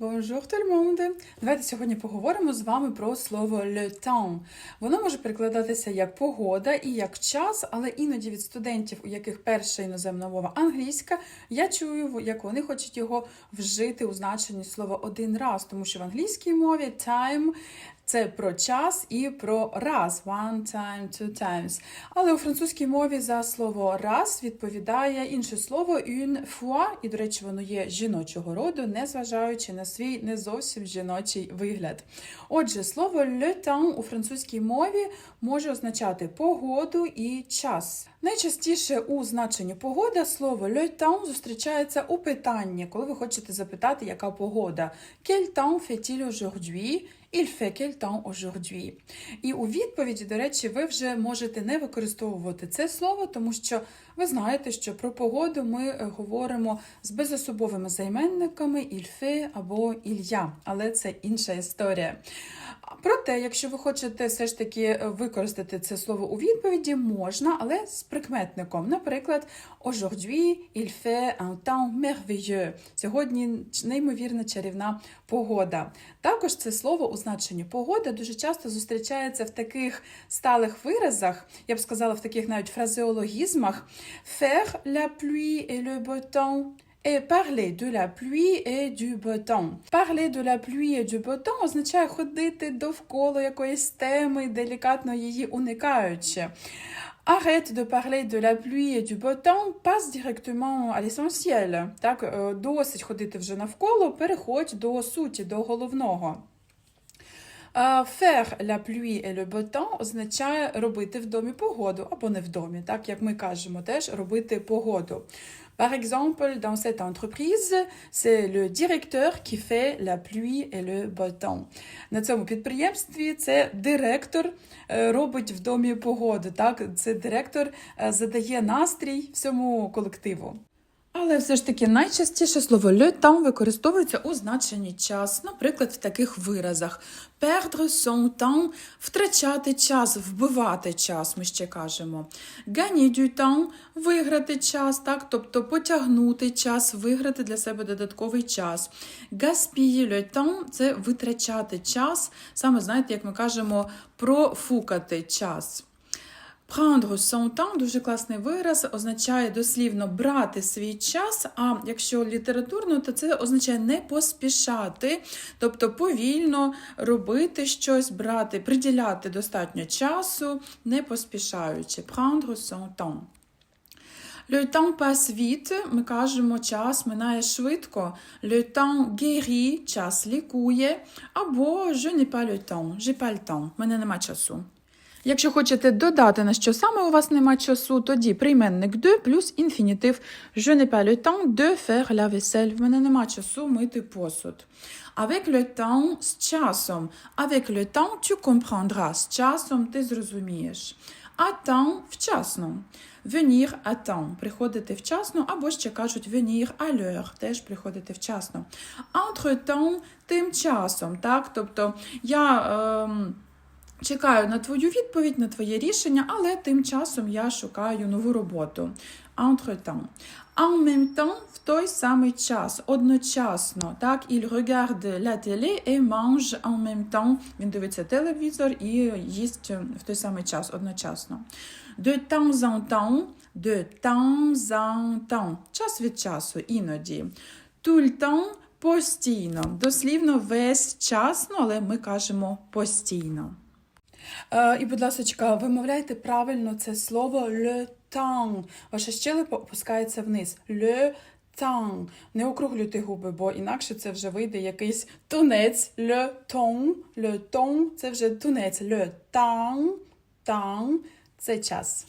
Bonjour tout le monde! Давайте сьогодні поговоримо з вами про слово le temps. Воно може перекладатися як погода і як час, але іноді від студентів, у яких перша іноземна мова англійська, я чую, як вони хочуть його вжити у значенні слова один раз, тому що в англійській мові time це про час і про раз. One time, two times. Але у французькій мові за слово раз відповідає інше слово une fois, і, до речі, воно є жіночого роду, незважаючи на свій не зовсім жіночий вигляд. Отже, слово le temps у французькій мові може означати погоду і час. Найчастіше у значенні погода слово le temps зустрічається у питанні, коли ви хочете запитати, яка погода. Quel temps fait-il aujourd'hui? Il fait quel temps? І у відповіді, до речі, ви вже можете не використовувати це слово, тому що ви знаєте, що про погоду ми е, говоримо з безособовими займенниками il або a, але це інша історія. Проте, якщо ви хочете все ж таки е, використати це слово у відповіді, можна, але з прикметником. Наприклад, aujourd'hui il fait un temps merveilleux. Сьогодні неймовірна чарівна погода. Також це слово у значенні погода дуже часто зустрічається в таких сталих виразах, я б сказала, в таких навіть фразеологізмах faire la pluie et le beau temps. Et parler de la pluie et du beau temps. Parler de la pluie et du beau temps означає ходити довкола якоїсь теми, делікатно її уникаючи. Arrête de parler de la pluie et du beau temps, passe directement à l'essentiel. Так, е, досить ходити вже навколо, переходь до суті, до головного. Е, Faire la pluie et le beau temps означає робити в домі погоду, або не в домі, так як ми кажемо, теж робити погоду. Par exemple, dans cette entreprise, c'est le directeur qui fait la pluie et le beau temps. На цьому підприємстві це директор е, робить в домі погоду. Так, це директор е, задає настрій всьому колективу. Але все ж таки найчастіше слово le temps використовується у значенні час, наприклад, в таких виразах: perdre son temps – втрачати час, вбивати час, ми ще кажемо. Gagner du temps – виграти час, так, тобто потягнути час, виграти для себе додатковий час. Gaspiller le temps – це витрачати час, саме знаєте, як ми кажемо, профукати час. Prendre son temps, дуже класний вираз, означає дослівно брати свій час, а якщо літературно, то це означає не поспішати, тобто повільно робити щось, брати, приділяти достатньо часу, не поспішаючи. Prendre son. Le temps passe vite, ми кажемо, час минає швидко. Le temps guérit, час лікує, або je n'ai pas le temps, j'ai pas le temps, мене нема часу. Якщо хочете додати, на що саме у вас нема часу, тоді прийменник de плюс інфінітив Je n'ai pas le temps de faire la vaisselle. В мене нема часу мити посуд. Avec le temps – з часом. Avec le temps – tu comprendras. З часом ти зрозумієш. À temps – вчасно. Venir à temps – приходити вчасно, або ще кажуть venir à l'heure – теж приходити вчасно. Entre temps – тим часом, так? Тобто я... Ем, Чекаю на твою відповідь, на твоє рішення, але тим часом я шукаю нову роботу. Entre-temps. En même temps, в той самий час, одночасно. Так, il regarde la télé et mange en même temps. Він дивиться телевізор і їсть в той самий час, одночасно. De temps en temps, de temps en temps. Час від часу, іноді. Tout le temps, постійно. Дослівно весь час, ну, але ми кажемо постійно. Е, і, будь ласка, вимовляйте правильно це слово le temps. Ваша щелепа опускається вниз. Le temps. Не округлюйте губи, бо інакше це вже вийде якийсь тунець. Le temps. Le temps – це вже тунець. Le temps. Temps – це час.